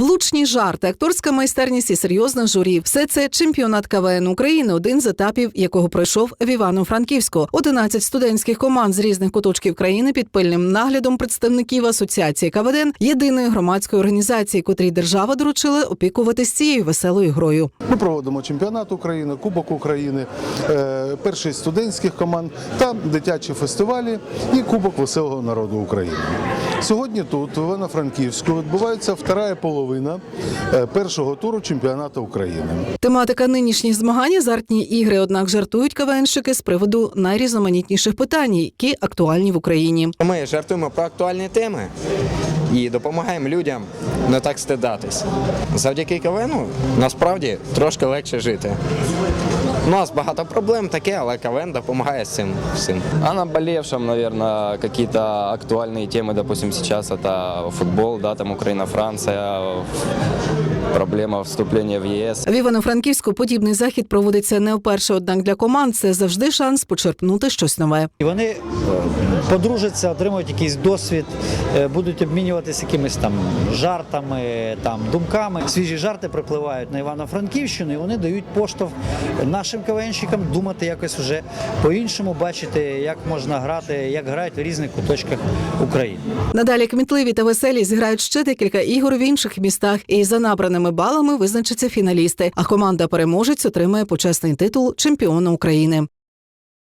Влучні жарти, акторська майстерність і серйозне журі. Все це чемпіонат КВН України, один з етапів якого пройшов в Івано-Франківську. 11 студентських команд з різних куточків країни під пильним наглядом представників асоціації КВН, єдиної громадської організації, котрій держава доручила опікуватись цією веселою грою. Ми проводимо чемпіонат України, Кубок України, е, перший студентських команд та дитячі фестивалі і Кубок веселого народу України. Сьогодні тут, в Івано-Франківську, відбувається вторая половина е, першого туру чемпіонату України. Тематика нинішніх змагань азартні ігри, однак жартують КВНщики з приводу найрізноманітніших питань, які актуальні в Україні. Ми жартуємо про актуальні теми і допомагаємо людям не так стидатись. Завдяки КВНу насправді трошки легше жити. У нас багато проблем таке, але КВН допомагає з цим всім. О наболевшем, наверное, какие-то актуальные темы, допустим, сейчас это футбол, да, там Украина-Франция, проблема вступления в ЕС. В Івано-Франківську подібний захід проводиться не вперше, однак для команд це завжди шанс почерпнути щось нове. І вони е, подружаться, отримують якийсь досвід, е, будуть обмінюватися якимись там жартами, там думками. Свіжі жарти припливають на Івано-Франківщину, і вони дають поштовх нашим КВНщикам думати якось вже по-іншому, бачити, як можна грати, як грають в різних куточках України. Надалі кмітливі та веселі зіграють ще декілька ігор в інших містах, і за набраними балами визначаться фіналісти. А команда переможець отримає почесний титул чемпіона України.